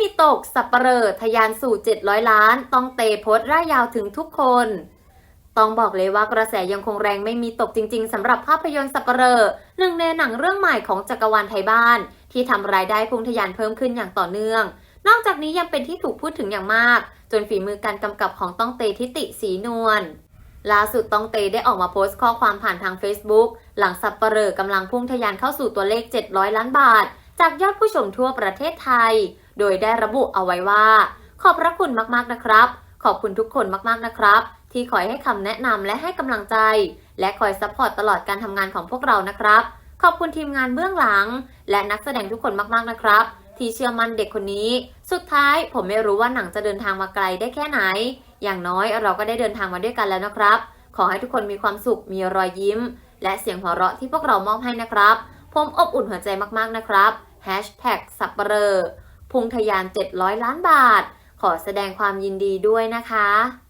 มีตกสับปเหร่อทะยานสู่ 700 ล้าน ต้องเตโพส์ร่ายยาวถึงทุกคน ต้องบอกเลยว่ากระแสยังคงแรงไม่มีตกจริง ๆสำหรับภาพยนตร์สับปเหร่อหนึ่งในหนังเรื่องใหม่ของจักรวาลไทยบ้าน ที่ทำรายได้พุ่งทะยานเพิ่มขึ้นอย่างต่อเนื่อง นอกจากนี้ยังเป็นที่ถูกพูดถึงอย่างมาก จนฝีมือการกำกับของต้องเตทิติสีนวลล่าสุดต้องเตได้ออกมาโพสต์ข้อความผ่านทาง Facebook หลังสับปเหร่อกำลังพุ่งทะยานเข้าสู่ตัวเลข 700 ล้านบาท จากยอดผู้ชมทั่วประเทศไทย โดยได้ระบุเอาไว้ว่า ขอบพระคุณมากๆนะครับ ขอบคุณทุกคนมากๆนะครับ ที่คอยให้คำแนะนำและให้กำลังใจ และคอยซัพพอร์ตตลอดการทำงานของพวกเรานะครับ ขอบคุณทีมงานเบื้องหลัง และนักแสดงทุกคนมากๆนะครับ ที่เชื่อมั่นเด็กคนนี้ สุดท้ายผมไม่รู้ว่าหนังจะเดินทางมาไกลได้แค่ไหน อย่างน้อยเราก็ได้เดินทางมาด้วยกันแล้วนะครับ ขอให้ทุกคนมีความสุขมีรอยยิ้ม และเสียงหัวเราะที่พวกเรามอบให้นะครับ ผมอบอุ่นหัวใจมากๆนะครับ Hashtag สับเปรอ พุ่งทะยาน 700 ล้านบาท ขอแสดงความยินดีด้วยนะคะ